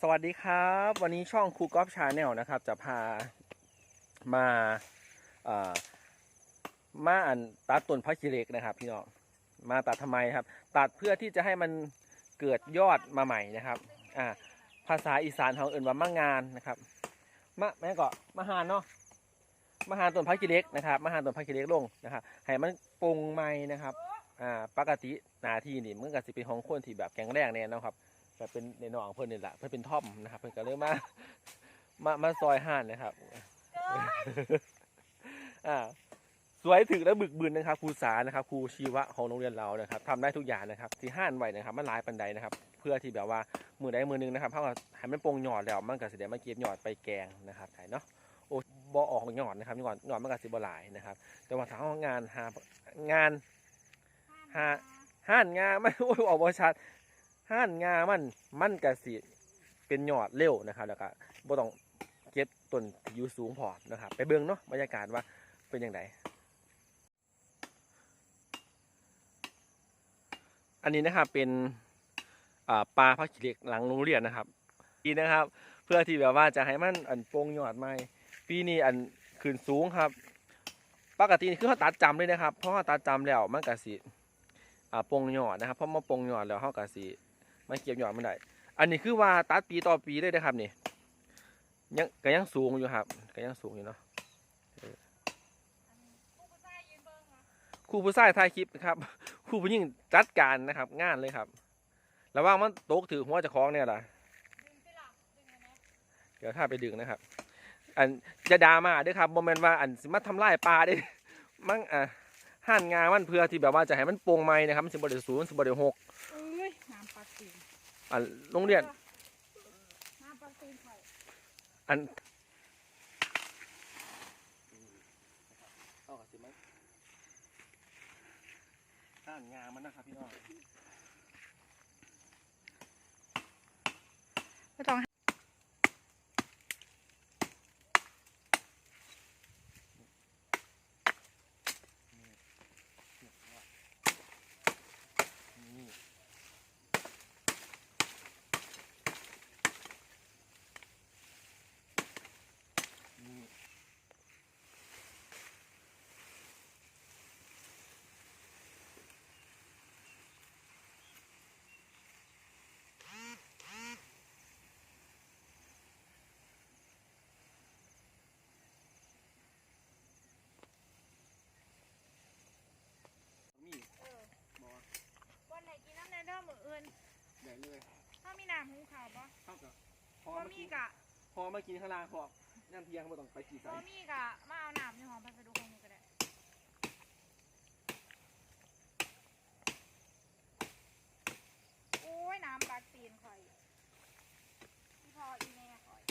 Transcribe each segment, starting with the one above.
สวัสดีครับ วันนี้ช่องครูกอล์ฟชาแนลนะครับ จะพามาเอ่อมาอันตัดต้นพักกิเล็กนะครับ พี่น้องมาตัดทำไมครับ ตัดเพื่อที่จะให้มันเกิดยอดมาใหม่นะครับอ่าภาษาอีสานเขาเอื่นว่ามะงานนะครับมะแม่ก็มะหานเนาะมะหานต้นพักกิเล็กนะครับมะหานต้นพักกิเล็กลงนะครับให้มันปรุงใหม่นะครับอ่าปกติหนาทีนี่มันก็สิเป็นของคนที่แบบแข็งแรงแน่นะครับ ก็เป็นในน้องเพื่อนนี่แหละเพื่อนเป็นท่อมนะครับเพื่อนก็เลยมามามาซอยห่านนะครับอ่าสวยถึงและบึกบึนนะครับครูสานะครับครูชีวะของโรงเรียนเรานะครับทำได้ทุกอย่างนะครับที่ห่านไหวนะครับ มันหลายปันใดนะครับ เพื่อที่แบบว่ามือใดมือหนึงนะครับเท่ากับให้มันโปร่งหยอดแล้วมันก็สิเดี๋ยมาเก็บหยอดไปแกงนะครับถ่ายเนาะโอ้บ่ออกหยอดนะครับหยอดหยอดมันก็สิบ่หลายนะครับ แต่ว่าถ้าเอางานหางานหาห่านงานไมันโอ้ยออกบชัด ห่านงามันมันกะสิเป็นยอดเร็วนะครับ แล้วก็บ่ต้องเก็บต้นที่อยู่สูงพอนะครับ ไปเบิ่งเนาะบรรยากาศว่าเป็นยังไงอันนี้นะครับเป็นปลาพักขีเหล็กหลังโรงเรียนนะครับปีนะครับ เพื่อที่แบบว่าจะให้มันอันโป่งยอดใหม่ปีนี้อันขึ้นสูงครับปกติคือเขาตัดจำเลยนะครับเพราะเขาตัดจำแล้วมันกะสิอ่าปงยอดนะครับเพราะมาปงยอดแล้วเฮากะสิ มาเก็บยอดมันได้ อันนี้คือว่าตัดปีต่อปีเลยนะครับนี่ยังก็ยังสูงอยู่ครับก็ยังสูงอยู่เนาะเออครูผู้ชายถ่ายคลิปนะครับครูผู้หญิงจัดการนะครับ งานเลยครับระวังมันตกถือหัวจะคล้องเนี่ยล่ะเดี๋ยวถ้าไปดึงนะครับ อันจะดามาด้วยครับโมเมนว่าอันสิมาทำลายปลาด้มั่งอะห่านงามันเพื่อที่แบบว่าจะให้มันโปร่งไม้นะครับมันสิบริสูงสิบริหก เอ้ยน้ำปลาตีน อะโรงเรียนน้ำปลาตีนข่อันเอาสิมั้ห่านงามันนะครับพี่น้อง ไม่ต้อง นี่นี่มีบอ วันไหนกินน้ำในเด้อมืออื่ นใหญ่เลยถ้ามีน้ำหุงข้าวปะเท่ากับพอบ่มามีกินกะพอมากินข้างล่างพอน้ำเพียงไม่ต้องไปกี่บ่สายมีกะมาเอาน้ำในห้องพัสดุของนี่ก็ได้โอ้ยน้ำปลาตีนข่อยพี่พออีแม่ข่อย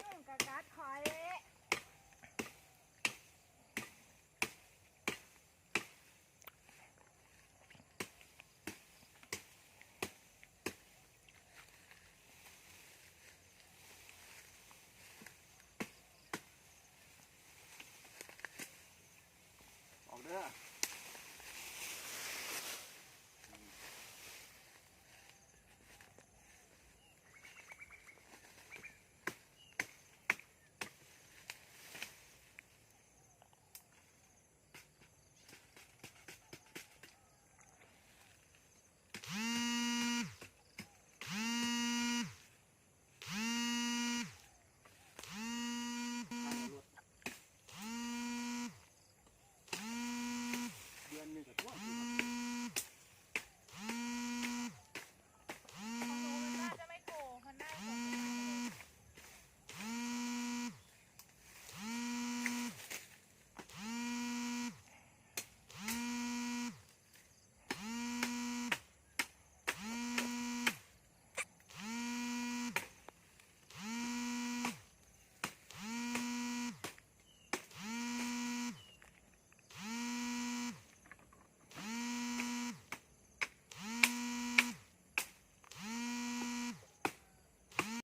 นุ่งกะกัดข่อย ออก เด้อ เดือนหนึ่งกับทั่ว ของหนูมันน่าจะไม่โผล่มันได้ส่งไปเลย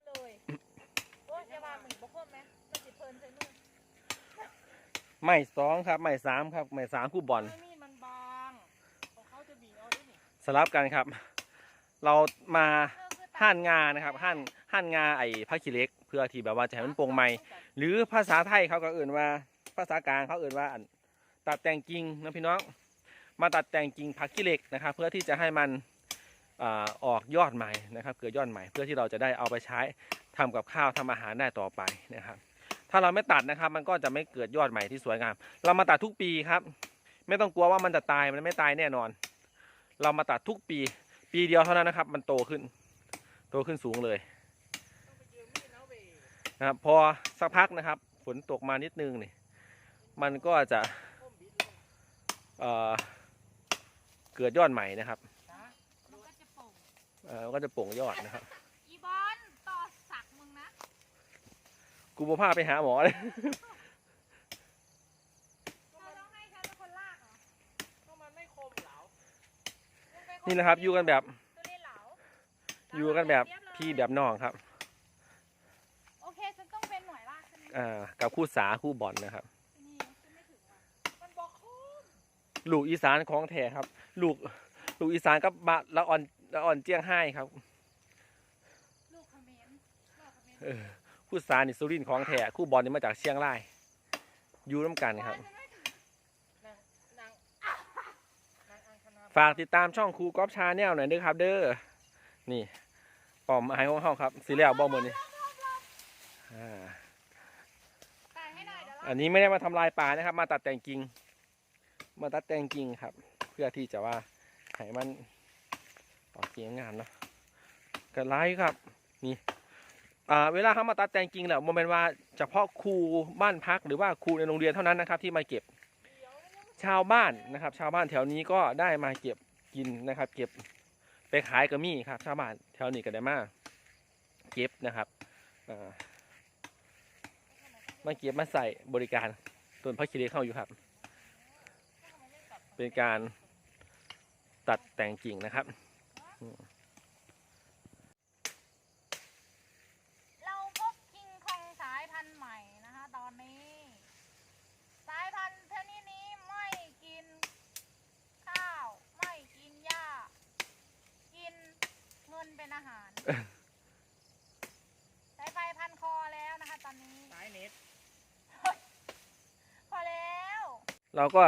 เลยโอ้ยอย่าว่าหมึงบ่คมไหมมันสิเพลินใส่มือ ใหม่สองครับใหม่สามครับใหม่สามคู่บอลไม่มีดมันบางของเขาจะบีบเอาด้วยนี่สลับกันครับ เรามาเออคือตัดห่านงานะครับห่านหหั่นงาไอ้ผักขี้เหล็ก เพื่อที่แบบว่าจะให้มันโปร่งใหม่ หรือภาษาไทยเขาก็เอื่นว่าภาษากลางเขาเอื่นว่าอันตัดแต่งกิ่งนะพี่น้อง มาตัดแต่งกิ่งผักขี้เหล็กนะครับ เพื่อที่จะให้มันอาออกยอดใหม่นะครับ เกิดยอดใหม่เพื่อที่เราจะได้เอาไปใช้ทำกับข้าวทำอาหารได้ต่อไปนะครับ ถ้าเราไม่ตัดนะครับ มันก็จะไม่เกิดยอดใหม่ที่สวยงาม เรามาตัดทุกปีครับ ไม่ต้องกลัวว่ามันจะตายมันไม่ตายแน่นอน เรามาตัดทุกปี ปีเดียวเท่านั้นนะครับ มันโตขึ้น โตขึ้นสูงเลยนะครับพอสักพักนะครับ ฝนตกมานิดนึงนี่มันก็จะเเกิดยอดใหม่นะครับมันก็จะโป่งเอ่อมันก็จะโป่งยอดนะครับ อีบอลต่อสักมึงนะ กูบ่พาไปหาหมอเลยเธอต้องให้ฉันเป็นคนลากเหรอนี่นะครับอยู่กันแบบตัวเล่นเหลาอยู่กันแบบพี่แบบน้องครับโอเคฉันต้องเป็นหน่วยลากใช่ไหมอ่ากับคู่สาคู่บอลนะครับ นี่ฉันไม่ถึงว่ะมันบอกโคมลูกอีสานของแท้ครับ ลูกลูกอีสานกับบะละอ่อนละอ่อนเจียงไฮ้ครับ ลูกคอมเมนต์ลูกคอมเมนต์เออ คู่สานี่สุรินทร์ของแท้คู่บอลนี่มาจากเชียงรายอยู่ร่วมกันครับ ฝากติดตามช่องครูก๊อฟชาแนลหน่อยด้อครับ เด้อนี่ปอมไอ้ของเฮาครับสีแล้วบอมมือนี่อ่าแต่ให้หน่อยเดี๋ยวลากอันนี้ไม่ได้มาทำลายป่านะครับ มาตัดแต่งกิ่งมาตัดแต่งกิ่งครับ เพื่อที่จะว่าให้มันออกเกียงงามเนาะกระไรครับนี่ เวลาเขามาตัดแต่งกิ่งแล้วโมเมนว่าเฉพาะครูบ้านพักหรือว่าครูในโรงเรียนเท่านั้นนะครับ ที่มาเก็บชาวบ้านนะครับ ชาวบ้านแถวนี้ก็ได้มาเก็บกินนะครับ เก็บไปขายก็มีครับ ชาวบ้านแถวนี้ก็ได้มาเก็บนะครับมาเก็บมาใส่บริการต้นพักคีรีเข้าอยู่ครับ เป็นการตัดแต่งกิ่งนะครับ เราพบคิงคองสายพันธุ์ใหม่นะคะ ตอนนี้ สายพันธุ์ชนิดนี้ไม่กินข้าว ไม่กินหญ้า กินเงินเป็นอาหาร สายไฟพันคอแล้วนะคะ ตอนนี้ สายเน็ต พอแล้ว เราก็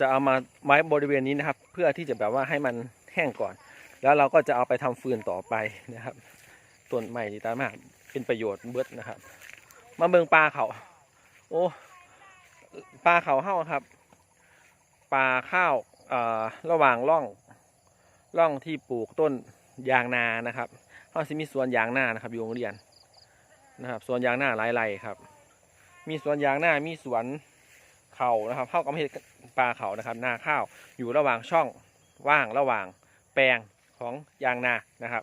จะเอามาไว้บริเวณนี้นะครับ เพื่อที่จะแบบว่าให้มันแห้งก่อน แล้วเราก็จะเอาไปทำฟืนต่อไปนะครับต้นใหม่ดีตามากเป็นประโยชน์เบิดนะครับ มาเบิงปลาเขาโอ้ปลาเขาเห่าครับปลาข้าวเอ่อระหว่างร่องร่องที่ปลูกต้นยางนานะครับเขาสิมีสวนยางนานะครับอยู่โรงเรียนนะครับสวนยางนาหลายไร่ครับ มีสวนยางนามีสวน เขานะครับเข้ากับเห็ดปลาเขานะครับ นาข้าวอยู่ระหว่างช่องว่างระหว่างแปลงของยางนานะครับ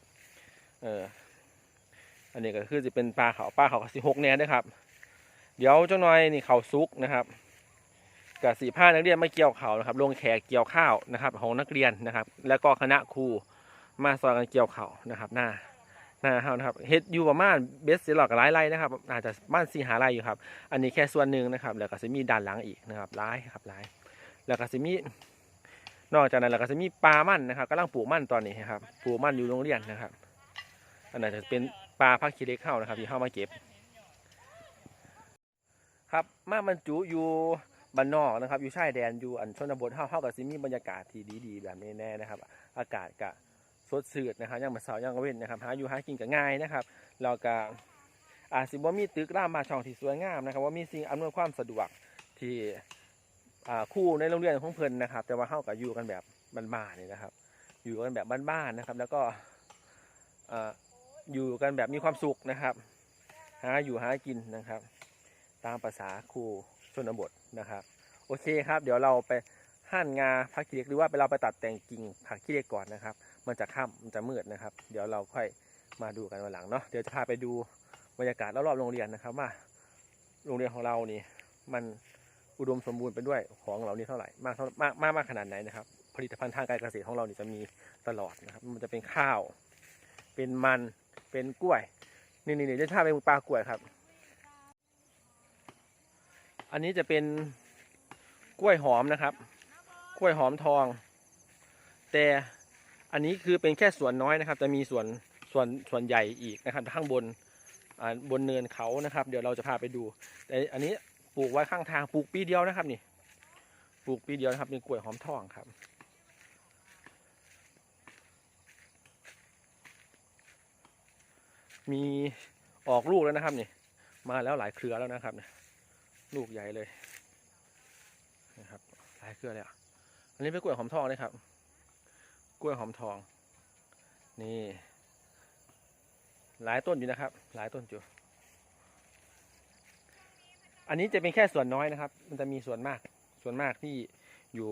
เอออันนี้ก็คือจะเป็นปลาเขาปลาเขาสิหกแนนด้วยครับ เดี๋ยวเจ้าน้อยนี่เขาซุกนะครับกับสีผ้านักเรียนมาเกี่ยวเขานะครับลงแขกเกี่ยวข้าวนะครับ ของนักเรียนนะครับ แล้วก็คณะครูมาซอยกันเกี่ยวเขานะครับ หน้า นาเฮานะครับเฮ็ดอยู่ประมาณเบสสิลอกหลายไร่นะครับอาจจะบ้านสีหาไร่อยู่ครับ อันนี้แค่ส่วนหนึ่งนะครับ แล้วก็จะมีด้านหลังอีกนะครับร้ายครับร้าย แล้วก็จะมีนอกจากนั้นแล้วก็จะมีปลามั่นนะครับกำลังปลูกมั่นตอนนี้ครับปลูกมั่นอยู่โรงเรียนนะครับ อันนั้นจะเป็นปลาพักคีเล็กเข้านะครับ ที่เข้ามาเก็บ ครับมาบรรจุอยู่บ้านนอกนะครับ อยู่ชายแดนอยู่อันชนบทเข้าเข้ากับซิมีบรรยากาศที่ดีๆแบบนี้แน่นะครับ อากาศกะ สดชื่นนะครับยังมาเสาร์ยังเว้นนะครับหาอยู่หากินก็ง่ายนะครับแล้วก็อาจสิว่ามีตึกรามมาช่องที่สวยงามนะครับ ว่ามีสิ่งอำนวยความสะดวกที่คู่ในโรงเรียนของเพิ่นนะครับ แต่ว่าเข้ากับอยู่กันแบบบ้านๆนี่นะครับ อยู่กันแบบบ้านๆนะครับ แล้วก็อ่าอยู่กันแบบมีความสุขนะครับ หาอยู่หากินนะครับ ตามภาษาครูชนบทนะครับ โอเคครับ เดี๋ยวเราไป หั่นงาผักขี้เหล็กหรือว่าไปเราไปตัดแต่งกิ่งผักขี้เหล็กก่อนนะครับ มันจะค่ำมันจะมืดนะครับ เดี๋ยวเราค่อยมาดูกันวันหลังเนาะเดี๋ยวจะพาไปดูบรรยากาศรอบๆโรงเรียนนะครับว่าโรงเรียนของเรานี่มันอุดมสมบูรณ์ไปด้วยของเหล่านี้เท่าไหร่มากเท่ามากมากมากขนาดไหนนะครับ ผลิตภัณฑ์ทางการเกษตรของเรานี่จะมีตลอดนะครับ มันจะเป็นข้าว เป็นมันเป็นกล้วย นี่นี่นี่จะท่าเป็นปลากล้วยครับ อันนี้จะเป็นกล้วยหอมนะครับ ล้วยหอมทอง แต่อันนี้คือเป็นแค่ส่วนน้อยนะครับ จะมีส่วนส่วนส่วนใหญ่อีกนะครับ ข้างบนบนเนินเขานะครับ เดี๋ยวเราจะพาไปดู แต่อันนี้ปลูกไว้ข้างทางปลูกปีเดียวนะครับนี่ปลูกปีเดียวนะครับเป็นกล้วยหอมทองครับ มีออกลูกแล้วนะครับนี่มาแล้วหลายเครือแล้วนะครับนี่ลูกใหญ่เลยนะครับหลายเครือเลยอะ นนี้เป็นกล้วยหอมทองนะครับ กล้วยหอมทอง นี่ หลายต้นอยู่นะครับ หลายต้นอยู่ อันนี้จะเป็นแค่ส่วนน้อยนะครับ มันจะมีส่วนมาก ส่วนมากที่อยู่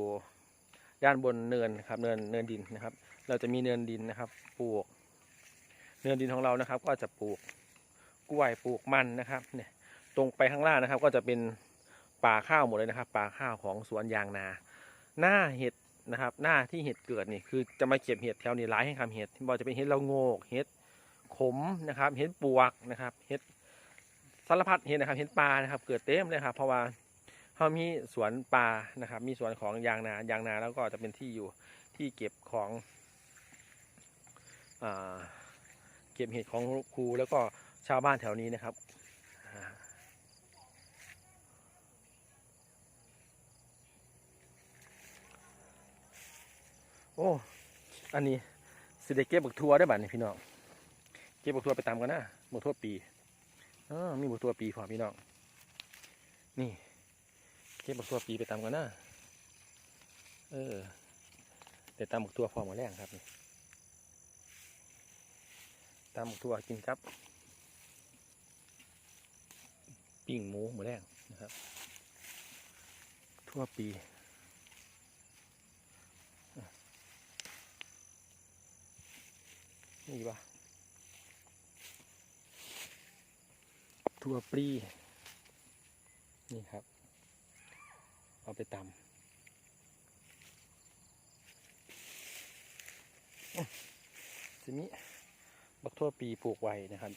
ด้านบนเนินนะครับ เนินเนินดินนะครับ เราจะมีเนินดินนะครับ ปลูก เนินดินของเรานะครับ ก็จะปลูกกล้วยปลูกมันนะครับ เนี่ย ตรงไปข้างล่างนะครับ ก็จะเป็นป่าข้าวหมดเลยนะครับ ป่าข้าวของสวนยางนา หน้าเห็ดนะครับ หน้าที่เห็ดเกิดนี่คือจะมาเก็บเห็ดแถวนี้ร้ายให้คำเห็ดที่บอกจะเป็นเห็ดละโงกเห็ดขมนะครับเห็ดปวกนะครับเห็ดสารพัดเห็ดนะครับเห็ดปลานะครับ เกิดเต็มเลยครับ เพราะว่าเขามีสวนปลานะครับ มีสวนของยางนายางนาแล้วก็จะเป็นที่อยู่ที่เก็บของอเก็บเห็ดของครูแล้วก็ชาวบ้านแถวนี้นะครับ โอ้ อันนี้สิได้เก็บบักทัวได้บัดนี่พี่น้อง เก็บบักทัวไปตามกันนะบักทัวปีเออมีบักทัวปีพอพี่น้อง นี่ เก็บบักทัวปีไปตามกันนะเออเดี๋ยวตามบักทัวพอมาแรงครับนี่ตามบักทัวกินครับ ปิ้งหมูหมูแรงนะครับ ทั่วปี นี่ปะถั่วปลีนี่ครับ เอาไปตำทีนี้บักทั่วปีปลูกไว้นะครับ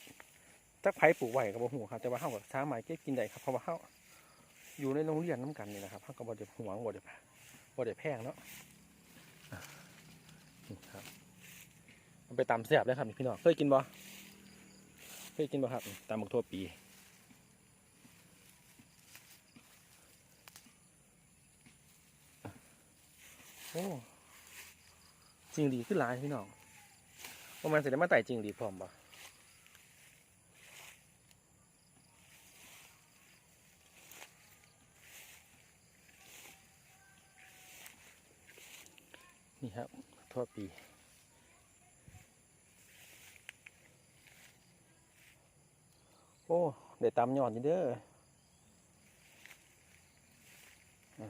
จักไผ่ปลูกไว้กับบ่หูครับแต่ว่าเฮากับช้าหมายเก็บกินได้ครับเพราะว่าเฮาอยู่ในโรงเรียนน้ำกันนี่นะครับเฮาก็บ่ได้หวงบ่ได้บ่ได้แพงเนาะนี่ครับ ไปตำแซ่บเลยครับพี่น้องเคยกินบ่เคยกินบ่ครับตำบักทั่วปีโอ้จริงดีขึ้นหลายพี่น้องว่ามันเสร็จแล้วมาไต่จริงดีพร้อมบ่นี่ครับทั่วปี อ้เดี๋ยวตำหย่อนอยู่เด้ออ่า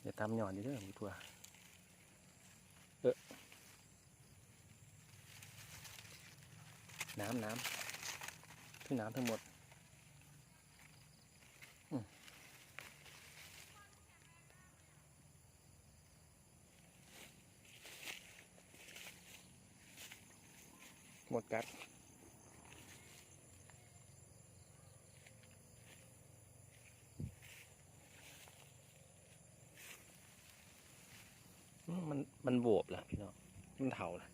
เดี๋ยวตำหย่อนอยู่เด้อหมูตัวเออน้ำน้ำที่น้ำทั้งหมด หมดกัดอืมมันมันบวบล่ะพี่น้อง มันเถาล่ะ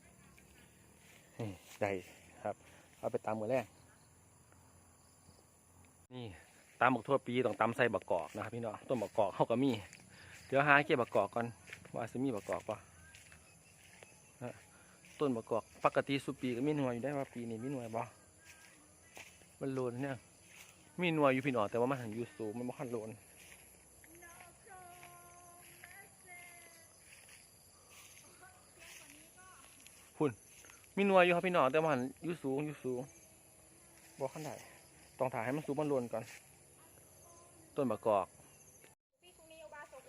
นี่ครับเอาไปตำมือแรกนี่ตำบักทั่วปีต้องตำใส่บักกอกนะครับพี่น้องต้นบักกอกเขาก็มี เดี๋ยวหาเก็บบักกอกก่อนว่าจะมีบักกอกปะต้นมะกอกปกติสุปีก็มีหน่วยอยู่ได้ว่าปีนี้มีหน่วยบ่มันโลนเนี่ยมีหน่วยอยู่พี่น้องแต่ว่ามันหันอยู่สูงมันบ่คันโลน มีหน่วอยู่ครับพี่น้องแต่ว่าหันอยู่สูงอยู่สูงบ่คันได้ต้องถ่ายให้มันสูงมันโลนก่อน ต้นมะกอกพี่คุณีอุบาสก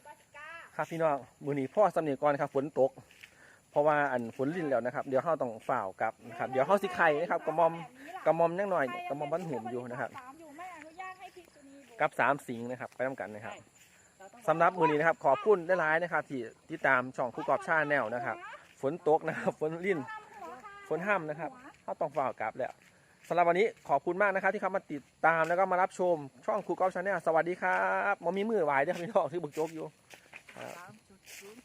ครับพี่น้องมือนี้พ่อสำเนียงก่อนครับฝนตก เพราะว่าอันฝนลินแล้วนะครับ เดี๋ยวเขาต้องฝ่าวกลับนะครับ เดี๋ยวเขาสิไข่นะครับกระมอมกระมอมยังหน่อยกระมอมบ้านหุ่มอยู่นะครับกับสามสิงนะครับ ไปทำกันนะครับสำหรับมือนี้นะครับ ขอบคุณได้ร้ายนะครับ ที่ติดตามช่องคู่กอบชาแนลนะครับ ฝนตกนะครับฝนลิ่น ฝนห้ามนะครับเขาต้องฝ่าวกลับแล้วสำหรับวันนี้ขอบคุณมากนะครับที่เข้ามาติดตามแล้วก็มารับชม ช่องครูกอล์ฟชาแนลสวัสดีครับมอมีมือไหวเด้อพี่น้องที่บุกโจกอยู่สามจุดศูนย์